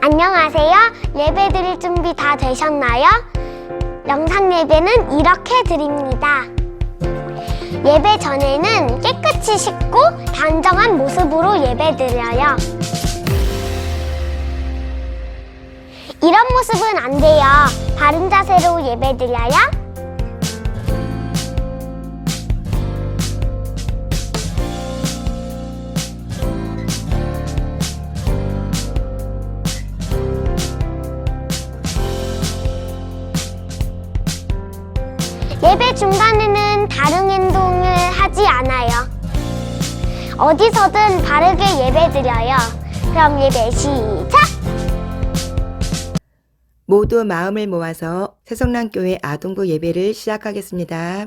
안녕하세요. 예배 드릴 준비 다 되셨나요? 영상 예배는 이렇게 드립니다. 예배 전에는 깨끗이 씻고 단정한 모습으로 예배 드려요. 이런 모습은 안 돼요. 바른 자세로 예배 드려요. 예배 중간에는 다른 행동을 하지 않아요. 어디서든 바르게 예배 드려요. 그럼 예배 시작! 모두 마음을 모아서 새성남교회 아동부 예배를 시작하겠습니다.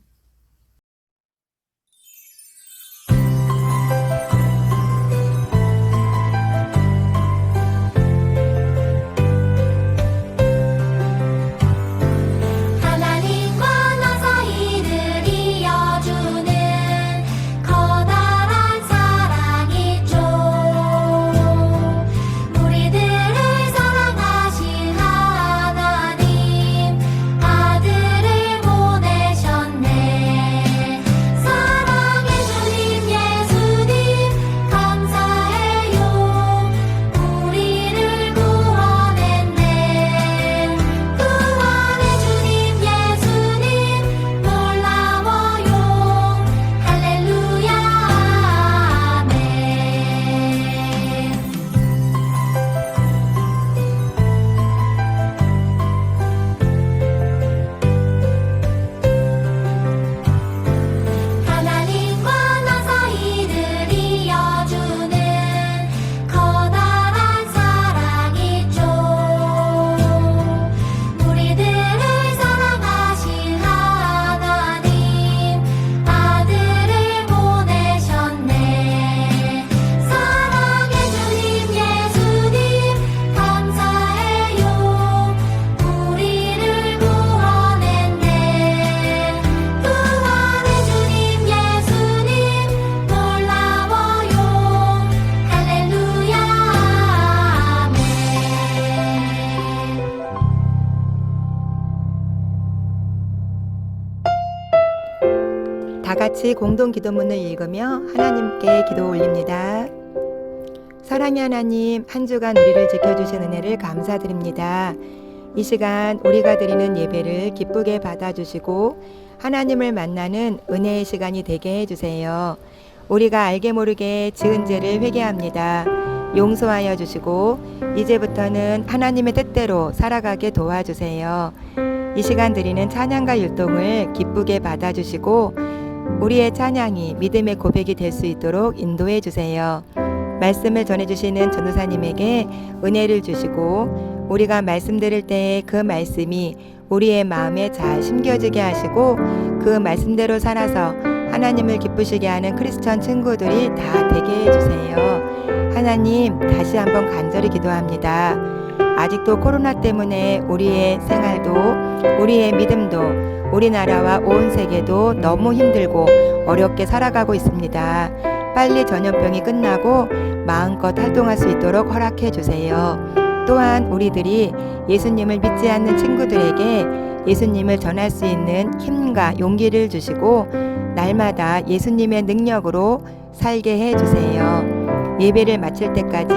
다 같이 공동 기도문을 읽으며 하나님께 기도 올립니다. 사랑의 하나님, 한 주간 우리를 지켜주신 은혜를 감사드립니다. 이 시간 우리가 드리는 예배를 기쁘게 받아주시고 하나님을 만나는 은혜의 시간이 되게 해주세요. 우리가 알게 모르게 지은 죄를 회개합니다. 용서하여 주시고 이제부터는 하나님의 뜻대로 살아가게 도와주세요. 이 시간 드리는 찬양과 율동을 기쁘게 받아주시고 우리의 찬양이 믿음의 고백이 될 수 있도록 인도해 주세요. 말씀을 전해주시는 전도사님에게 은혜를 주시고 우리가 말씀 들을 때에 그 말씀이 우리의 마음에 잘 심겨지게 하시고 그 말씀대로 살아서 하나님을 기쁘시게 하는 크리스천 친구들이 다 되게 해주세요. 하나님 다시 한번 간절히 기도합니다. 아직도 코로나 때문에 우리의 생활도 우리의 믿음도 우리나라와 온 세계도 너무 힘들고 어렵게 살아가고 있습니다. 빨리 전염병이 끝나고 마음껏 활동할 수 있도록 허락해 주세요. 또한 우리들이 예수님을 믿지 않는 친구들에게 예수님을 전할 수 있는 힘과 용기를 주시고 날마다 예수님의 능력으로 살게 해 주세요. 예배를 마칠 때까지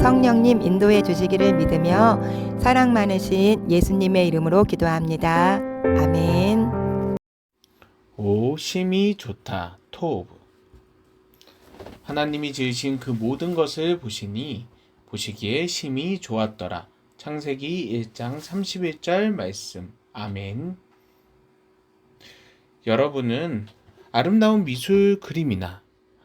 성령님 인도해 주시기를 믿으며 사랑 많으신 예수님의 이름으로 기도합니다. 아멘. 오 심히 좋다 토브 하나님이 지으신 그 모든 것을 보시니 보시기에 심히 좋았더라 창세기 1장 31절 말씀 아멘 여러분은 아름다운 미술 그림이나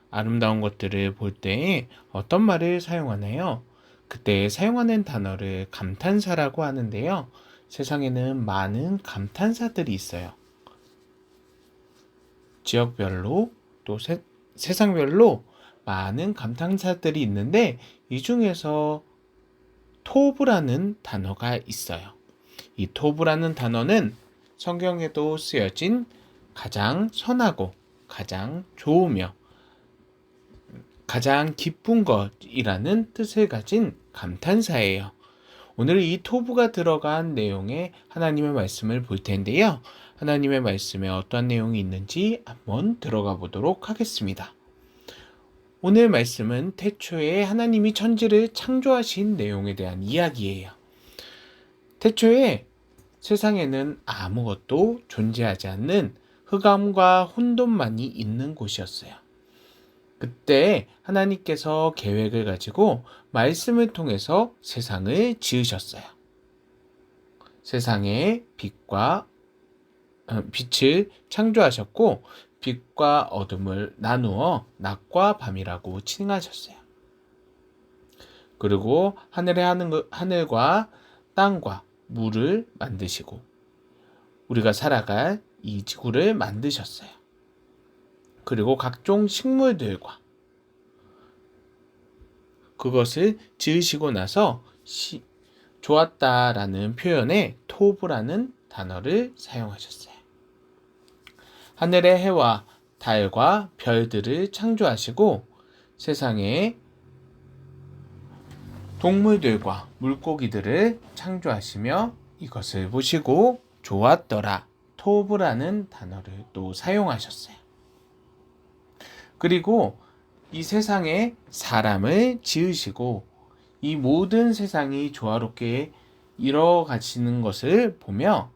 아름다운 것들을 볼 때 어떤 말을 사용하나요? 그때 사용하는 단어를 감탄사라고 하는데요. 세상에는 많은 감탄사들이 있어요. 지역별로 또 세, 세상별로 많은 감탄사들이 있는데 이 중에서 토브라는 단어가 있어요. 이 토브라는 단어는 성경에도 쓰여진 가장 선하고 가장 좋으며 가장 기쁜 것이라는 뜻을 가진 감탄사예요. 오늘 이 토부가 들어간 내용의 하나님의 말씀을 볼 텐데요. 하나님의 말씀에 어떤 내용이 있는지 한번 들어가 보도록 하겠습니다. 오늘 말씀은 태초에 하나님이 천지를 창조하신 내용에 대한 이야기예요. 태초에 세상에는 아무것도 존재하지 않는 흑암과 혼돈만이 있는 곳이었어요. 그때 하나님께서 계획을 가지고 말씀을 통해서 세상을 지으셨어요. 세상에 빛과 어, 빛을 창조하셨고 빛과 어둠을 나누어 낮과 밤이라고 칭하셨어요. 그리고 하늘에 하늘, 하늘과 땅과 물을 만드시고 우리가 살아갈 이 지구를 만드셨어요. 그리고 각종 식물들과 그것을 지으시고 나서 시, 좋았다라는 표현에 토브라는 단어를 사용하셨어요. 하늘의 해와 달과 별들을 창조하시고 세상에 동물들과 물고기들을 창조하시며 이것을 보시고 좋았더라 토브라는 단어를 또 사용하셨어요. 그리고 이 세상에 사람을 지으시고 이 모든 세상이 조화롭게 이뤄가시는 것을 보며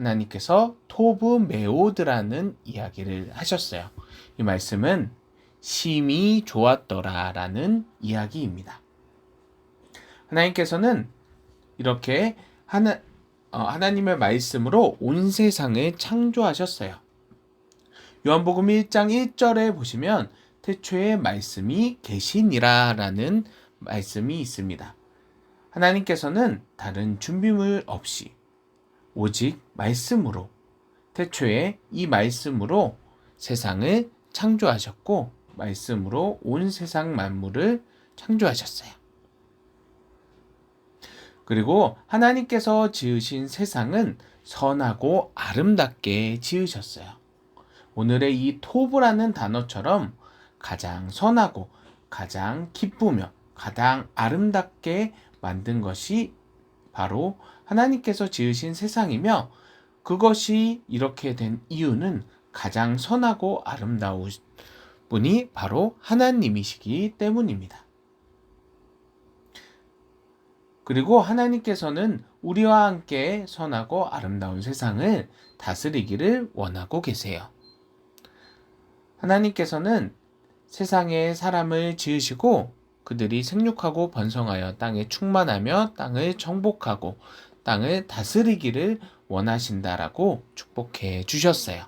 하나님께서 토브 메오드라는 이야기를 하셨어요. 이 말씀은 심히 좋았더라라는 이야기입니다. 하나님께서는 이렇게 하나, 어, 하나님의 말씀으로 온 세상을 창조하셨어요. 요한복음 1장 1절에 보시면 태초에 말씀이 계시니라라는 말씀이 있습니다. 하나님께서는 다른 준비물 없이 오직 말씀으로 태초에 이 말씀으로 세상을 창조하셨고 말씀으로 온 세상 만물을 창조하셨어요. 그리고 하나님께서 지으신 세상은 선하고 아름답게 지으셨어요. 오늘의 이 토브라는 단어처럼 가장 선하고 가장 기쁘며 가장 아름답게 만든 것이 바로 하나님께서 지으신 세상이며 그것이 이렇게 된 이유는 가장 선하고 아름다운 분이 바로 하나님이시기 때문입니다. 그리고 하나님께서는 우리와 함께 선하고 아름다운 세상을 다스리기를 원하고 계세요. 하나님께서는 세상에 사람을 지으시고 그들이 생육하고 번성하여 땅에 충만하며 땅을 정복하고 땅을 다스리기를 원하신다라고 축복해 주셨어요.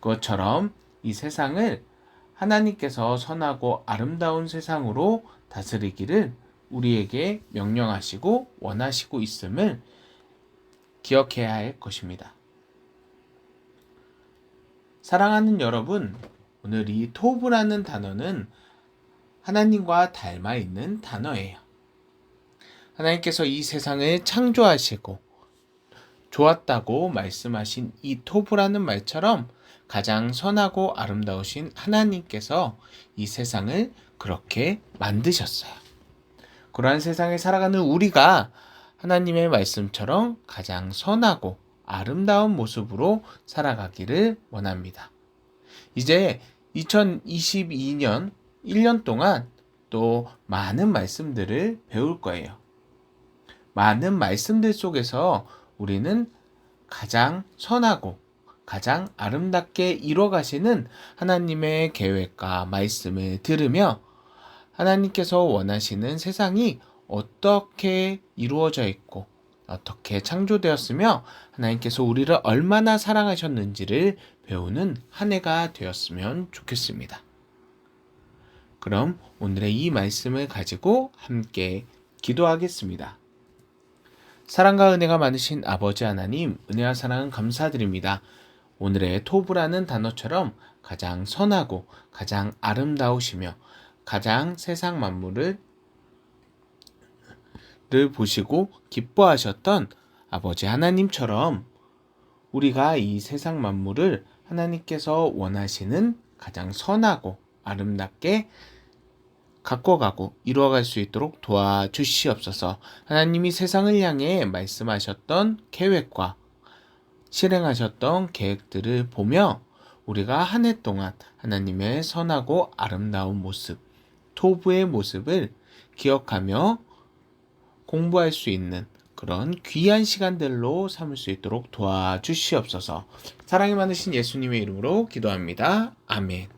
그것처럼 이 세상을 하나님께서 선하고 아름다운 세상으로 다스리기를 우리에게 명령하시고 원하시고 있음을 기억해야 할 것입니다. 사랑하는 여러분, 오늘 이 토브라는 단어는 하나님과 닮아 있는 단어예요. 하나님께서 이 세상을 창조하시고 좋았다고 말씀하신 이 토브라는 말처럼 가장 선하고 아름다우신 하나님께서 이 세상을 그렇게 만드셨어요. 그러한 세상에 살아가는 우리가 하나님의 말씀처럼 가장 선하고 아름다운 모습으로 살아가기를 원합니다. 이제 2022년 1년 동안 또 많은 말씀들을 배울 거예요. 많은 말씀들 속에서 우리는 가장 선하고 가장 아름답게 이뤄가시는 하나님의 계획과 말씀을 들으며 하나님께서 원하시는 세상이 어떻게 이루어져 있고 어떻게 창조되었으며 하나님께서 우리를 얼마나 사랑하셨는지를 배우는 한 해가 되었으면 좋겠습니다. 그럼 오늘의 이 말씀을 가지고 함께 기도하겠습니다. 사랑과 은혜가 많으신 아버지 하나님, 은혜와 사랑은 감사드립니다. 오늘의 토부라는 단어처럼 가장 선하고 가장 아름다우시며 가장 세상 만물을 를 보시고 기뻐하셨던 아버지 하나님처럼 우리가 이 세상 만물을 하나님께서 원하시는 가장 선하고 아름답게 갖고 가고 이루어갈 수 있도록 도와주시옵소서. 하나님이 세상을 향해 말씀하셨던 계획과 실행하셨던 계획들을 보며 우리가 한 해 동안 하나님의 선하고 아름다운 모습, 토부의 모습을 기억하며 공부할 수 있는 그런 귀한 시간들로 삼을 수 있도록 도와주시옵소서. 사랑이 많으신 예수님의 이름으로 기도합니다. 아멘.